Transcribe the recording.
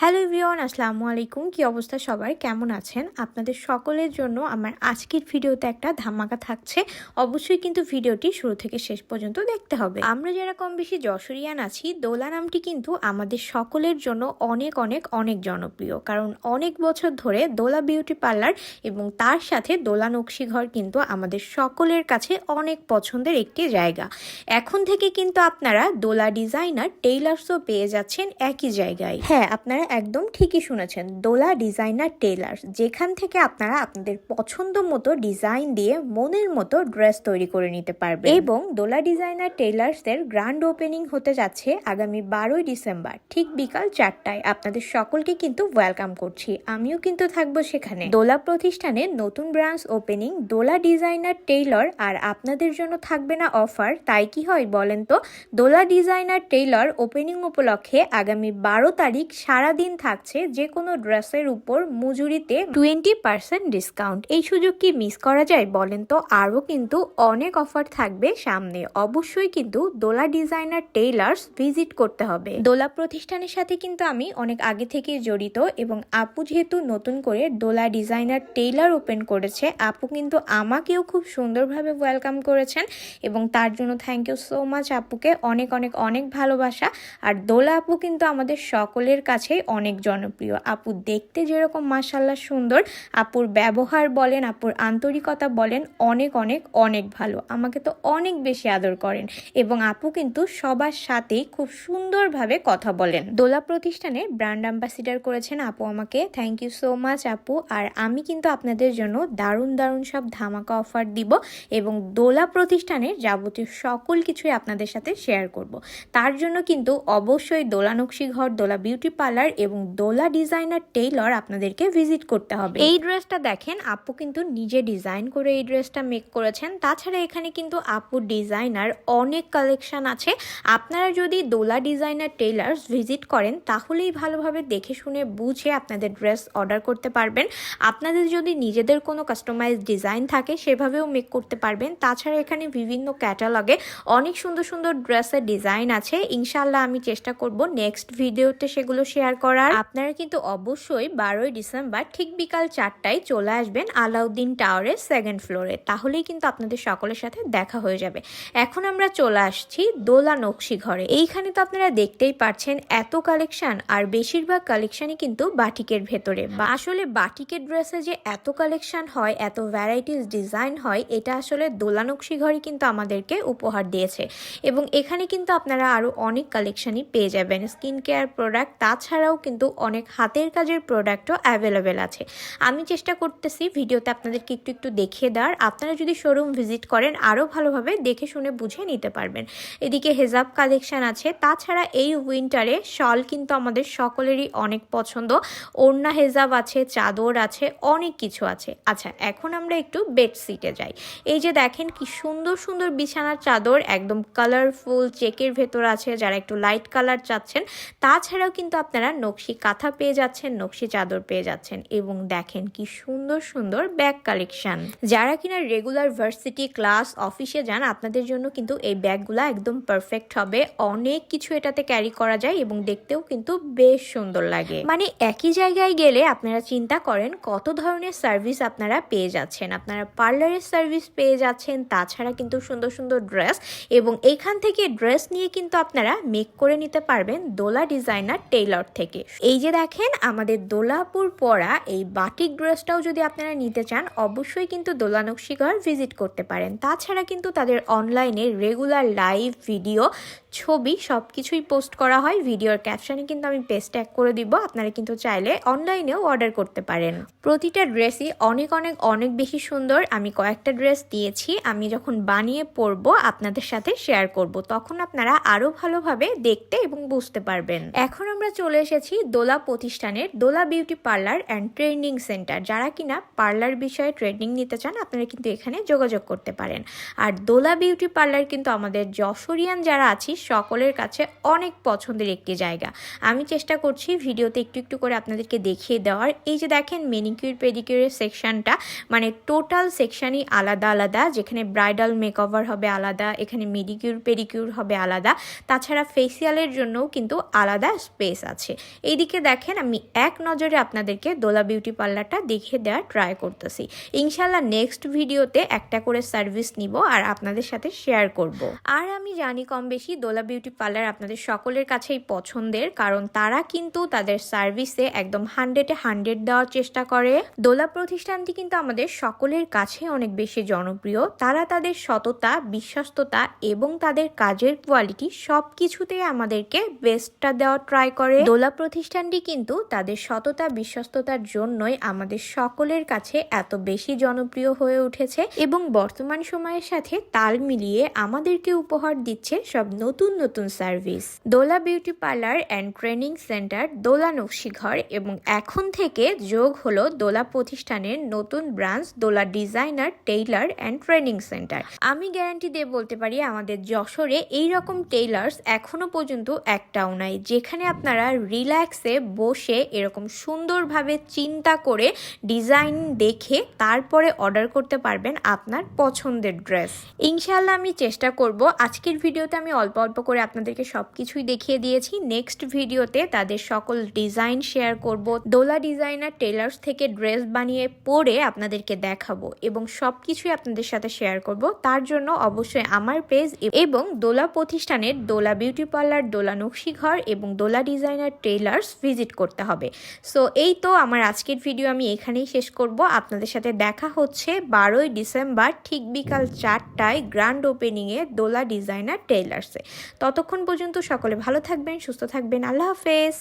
Hello everyone, আসসালামু আলাইকুম। কি অবস্থা সবার? কেমন আছেন? আপনাদের সকলের জন্য আমার আজকের ভিডিওতে একটা ধামাকা থাকছে। অবশ্যই কিন্তু ভিডিওটি শুরু থেকে শেষ পর্যন্ত দেখতে হবে। আমরা যারা কম বেশি যশোরিয়ান আছি, দোলা নামটি কিন্তু আমাদের সকলের জন্য অনেক অনেক অনেক জনপ্রিয়। কারণ অনেক বছর ধরে দোলা বিউটি পার্লার এবং তার সাথে দোলা নকশি ঘর কিন্তু আমাদের সকলের কাছে অনেক পছন্দের একটি জায়গা। এখন থেকে কিন্তু আপনারা দোলা ডিজাইনার টেইলার্সও পেয়ে যাচ্ছেন একই জায়গায়। হ্যাঁ আপনারা একদম ঠিকই শুনেছেন, দোলা ডিজাইনার টেইলার্স যেখান থেকে আপনারা আপনাদের পছন্দ মতো ডিজাইন দিয়ে মনের মতো ড্রেস তৈরি করে নিতে পারবেন। এবং দোলা ডিজাইনার টেইলার্সদের গ্র্যান্ড ওপেনিং হতে যাচ্ছে আগামী বারোই ডিসেম্বর, ঠিক বিকাল চারটায়। আপনাদের সকলকে কিন্তু ওয়েলকাম করছি, আমিও কিন্তু থাকব সেখানে। দোলা প্রতিষ্ঠানে নতুন branch opening, Dola designer tailor আর আপনাদের জন্য থাকবে না অফার, তাই কি হয় বলেন তো? দোলা ডিজাইনার টেইলর ওপেনিং উপলক্ষে আগামী বারো তারিখ সারাদিন থাকছে যে কোনো ড্রেসের উপর মজুরিতে টোয়েন্টি পার্সেন্ট ডিসকাউন্ট এই সুযোগ কি মিস করা যায় বলেন তো? আরও কিন্তু অনেক অফার থাকবে সামনে। অবশ্যই কিন্তু দোলা ডিজাইনার টেইলার্স ভিজিট করতে হবে। দোলা প্রতিষ্ঠানের সাথে কিন্তু আমি অনেক আগে থেকে জড়িত এবং আপু যেহেতু নতুন করে দোলা ডিজাইনার টেইলার ওপেন করেছে, আপু কিন্তু আমাকেও খুব সুন্দরভাবে ওয়েলকাম করেছেন এবং তার জন্য থ্যাংক ইউ সো মাচ আপুকে। অনেক অনেক অনেক ভালোবাসা। আর দোলা আপু কিন্তু আমাদের সকলের কাছেই অনেক জনপ্রিয়। আপু দেখতে যেরকম মাসাল্লাহ সুন্দর, আপুর ব্যবহার বলেন, আপুর আন্তরিকতা বলেন অনেক অনেক অনেক ভালো। আমাকে তো অনেক বেশি আদর করেন এবং আপু কিন্তু সবার সাথেই খুব সুন্দরভাবে কথা বলেন। দোলা প্রতিষ্ঠানে ব্র্যান্ড অ্যাম্বাসিডার করেছেন আপু আমাকে। থ্যাংক ইউ সো মাচ আপু। আর আমি কিন্তু আপনাদের জন্য দারুণ দারুণ সব ধামাকা অফার দিব এবং দোলা প্রতিষ্ঠানের যাবতীয় সকল কিছুই আপনাদের সাথে শেয়ার করব। তার জন্য কিন্তু অবশ্যই দোলা নকশি ঘর, দোলা বিউটি পার্লার এবং দোলা ডিজাইনার টেইলর আপনাদেরকে ভিজিট করতে হবে। এই ড্রেসটা দেখেন, আপু কিন্তু নিজে ডিজাইন করে এই ড্রেসটা মেক করেছেন। তাছাড়া এখানে কিন্তু আপুর ডিজাইনার অনেক কালেকশন আছে। আপনারা যদি দোলা ডিজাইনার টেইলার্স ভিজিট করেন, তাহলেই ভালোভাবে দেখে শুনে বুঝে আপনাদের ড্রেস অর্ডার করতে পারবেন। আপনাদের যদি নিজেদের কোনো কাস্টমাইজ ডিজাইন থাকে, সেভাবেও মেক করতে পারবেন। তাছাড়া এখানে বিভিন্ন ক্যাটালগে অনেক সুন্দর সুন্দর ড্রেসের ডিজাইন আছে। ইনশাল্লাহ আমি চেষ্টা করব নেক্সট ভিডিওতে সেগুলো শেয়ার করার। আপনারা কিন্তু অবশ্যই বারোই ডিসেম্বর ঠিক বিকাল চারটায় চলে আসবেন আলাউদ্দিন টাওয়ারের সেকেন্ড ফ্লোরে তাহলেই কিন্তু আপনাদের সকলের সাথে দেখা হয়ে যাবে। এখন আমরা চলে আসছি দোলা নকশি ঘরে। এইখানে তো আপনারা দেখতেই পাচ্ছেন এত কালেকশন আর বেশিরভাগ কালেকশনই কিন্তু বাটিকের ভেতরে। আসলে বাটিকের ড্রেসে যে এত কালেকশন হয়, এত ভ্যারাইটিস ডিজাইন হয়, এটা আসলে দোলা নকশি ঘরই কিন্তু আমাদেরকে উপহার দিয়েছে। এবং এখানে কিন্তু আপনারা আরও অনেক কালেকশনই পেয়ে যাবেন। স্কিন কেয়ার প্রোডাক্ট তাছাড়াও কিন্তু অনেক হাতের কাজের প্রোডাক্টও অ্যাভেলেবেল আছে। আমি চেষ্টা করতেছি ভিডিওতে আপনাদেরকে একটু একটু দেখিয়ে দেওয়ার। আপনারা যদি শোরুম ভিজিট করেন আরও ভালোভাবে দেখে শুনে বুঝে নিতে পারবেন। এদিকে হেজাব কালেকশন আছে। তাছাড়া এই উইন্টারে শল কিন্তু আমাদের সকলেরই অনেক পছন্দ। ওড়না হেজাব আছে, চাদর আছে, অনেক কিছু আছে। আচ্ছা এখন আমরা একটু বেডশিটে যাই। এই যে দেখেন কি সুন্দর সুন্দর বিছানার চাদর, একদম কালারফুল চেকের ভেতর আছে। যারা একটু লাইট কালার চাচ্ছেন, তাছাড়াও কিন্তু আপনারা নকশি কাঁথা পেয়ে যাচ্ছেন, নকশি চাদর পেয়ে যাচ্ছেন এবং দেখেন কি সুন্দর সুন্দর ব্যাগ কালেকশন। যারা কিনা রেগুলার ভার্সিটি ক্লাস অফিসে যান, আপনাদের জন্য কিন্তু এই ব্যাগগুলো একদম পারফেক্ট হবে। অনেক কিছু এটাতে ক্যারি করা যায় এবং দেখতেও কিন্তু বেশ সুন্দর লাগে। মানে একই জায়গায় গেলে আপনারা চিন্তা করেন কত ধরনের সার্ভিস আপনারা পেয়ে যাচ্ছেন। আপনারা পার্লারের সার্ভিস পেয়ে যাচ্ছেন, তাছাড়া কিন্তু সুন্দর সুন্দর ড্রেস এবং এখান থেকে ড্রেস নিয়ে কিন্তু আপনারা মেক করে নিতে পারবেন দোলা ডিজাইনার টেইলর থেকে। এই যে দেখেন, আমাদের দোলাপুর পরা এই বাটিক ড্রেসটাও যদি আপনারা নিতে চান, অবশ্যই কিন্তু দোলা নকশিঘর ভিজিট করতে পারেন। তাছাড়া কিন্তু তাদের অনলাইনে রেগুলার লাইভ ভিডিও, ছবি সব কিছুই পোস্ট করা হয়। ভিডিওর ক্যাপশনে কিন্তু আমি পেজ ট্যাগ করে দিব, আপনারা কিন্তু চাইলে অনলাইনেও অর্ডার করতে পারেন। প্রতিটা ড্রেসই অনেক অনেক অনেক বেশি সুন্দর। আমি কয়েকটা ড্রেস দিয়েছি, আমি যখন বানিয়ে পরবো, আপনাদের সাথে শেয়ার করব। তখন আপনারা আরও ভালোভাবে দেখতে এবং বুঝতে পারবেন। এখন আমরা চলে এসেছি দোলা প্রতিষ্ঠানের Dola beauty parlour and training centre. যারা কিনা পার্লার বিষয়ে ট্রেনিং নিতে চান, আপনারা কিন্তু এখানে যোগাযোগ করতে পারেন। আর দোলা বিউটি পার্লার কিন্তু আমাদের যশোরিয়ান যারা আছি, সকলের কাছে অনেক পছন্দের একটি জায়গা। আমি চেষ্টা করছি ভিডিওতে একটু একটু করে আপনাদেরকে দেখিয়ে দেওয়ার। এই যে দেখেন মেনিকিউর পেডিকিউরের সেকশনটা মানে টোটাল সেকশনই আলাদা আলাদা। যেখানে ব্রাইডাল মেকওভার হবে আলাদা, এখানে মেডিকিউর পেডিকিউর হবে আলাদা। তাছাড়া ফেসিয়ালের জন্যও কিন্তু আলাদা স্পেস আছে। এইদিকে দেখেন, আমি এক নজরে আপনাদেরকে দোলা বিউটি পার্লারটা দেখে দেওয়ার ট্রাই করতেছি। ইনশাল্লাহ নেক্সট ভিডিওতে একটা করে সার্ভিস নিব আর আপনাদের সাথে শেয়ার করব। আর আমি জানি কম বেশি দোলা বিউটি পার্লার আপনাদের সকলের কাছেই পছন্দের, কারণ তারা কিন্তু তাদের সার্ভিসে একদম হান্ড্রেডে হান্ড্রেড দেওয়ার চেষ্টা করে। দোলা প্রতিষ্ঠানটি কিন্তু আমাদের সকলের কাছে অনেক বেশি জনপ্রিয়। তারা তাদের সততা, বিশ্বস্ততা এবং তাদের কাজের কোয়ালিটি সব কিছুতেই আমাদেরকে বেস্টটা দেওয়ার ট্রাই করে। দোলা প্রতিষ্ঠানটি কিন্তু তাদের সততা, বিশ্বস্ততার জন্যই আমাদের সকলের কাছে এত বেশি জনপ্রিয় হয়ে উঠেছে এবং বর্তমান সময়ের সাথে তাল মিলিয়ে আমাদেরকে উপহার দিচ্ছে সব নতুন নতুন service. Dola beauty parlour and training centre, Dola Nakshighar এবং এখন থেকে যোগ হলো দোলা প্রতিষ্ঠানের নতুন branch, Dola designer, tailor and training centre. আমি গ্যারান্টি দিয়ে বলতে পারি, আমাদের যশোরে এই রকম টেইলার্স এখনও পর্যন্ত একটাও নাই, যেখানে আপনারা রিল্যাক্সে বসে এরকম সুন্দরভাবে চিন্তা করে ডিজাইন দেখে তারপরে অর্ডার করতে পারবেন আপনার পছন্দের ড্রেস। ইনশাল্লাহ আমি চেষ্টা করব। আজকের ভিডিওতে আমি অল্প অল্প করে আপনাদেরকে সব কিছুই দেখিয়ে দিয়েছি। নেক্সট ভিডিওতে তাদের সকল ডিজাইন শেয়ার করব। দোলা ডিজাইনার টেলার্স থেকে ড্রেস বানিয়ে পরে আপনাদেরকে দেখাবো এবং সব কিছুই আপনাদের সাথে শেয়ার করব। তার জন্য অবশ্যই আমার পেজ এবং দোলা প্রতিষ্ঠানের দোলা বিউটি পার্লার, দোলা নকশিঘর এবং দোলা ডিজাইনার টেলার্স ভিজিট করতে হবে। সো এই তো আমার আজকের ভিডিও আমি এখানেই শেষ করব। আপনাদের সাথে দেখা হচ্ছে বারোই ডিসেম্বর ঠিক বিকাল চারটায় গ্র্যান্ড ওপেনিংয়ে দোলা ডিজাইনার টেইলার্সে ততক্ষণ পর্যন্ত সকলে ভালো থাকবেন, সুস্থ থাকবেন। আল্লাহ হাফেজ।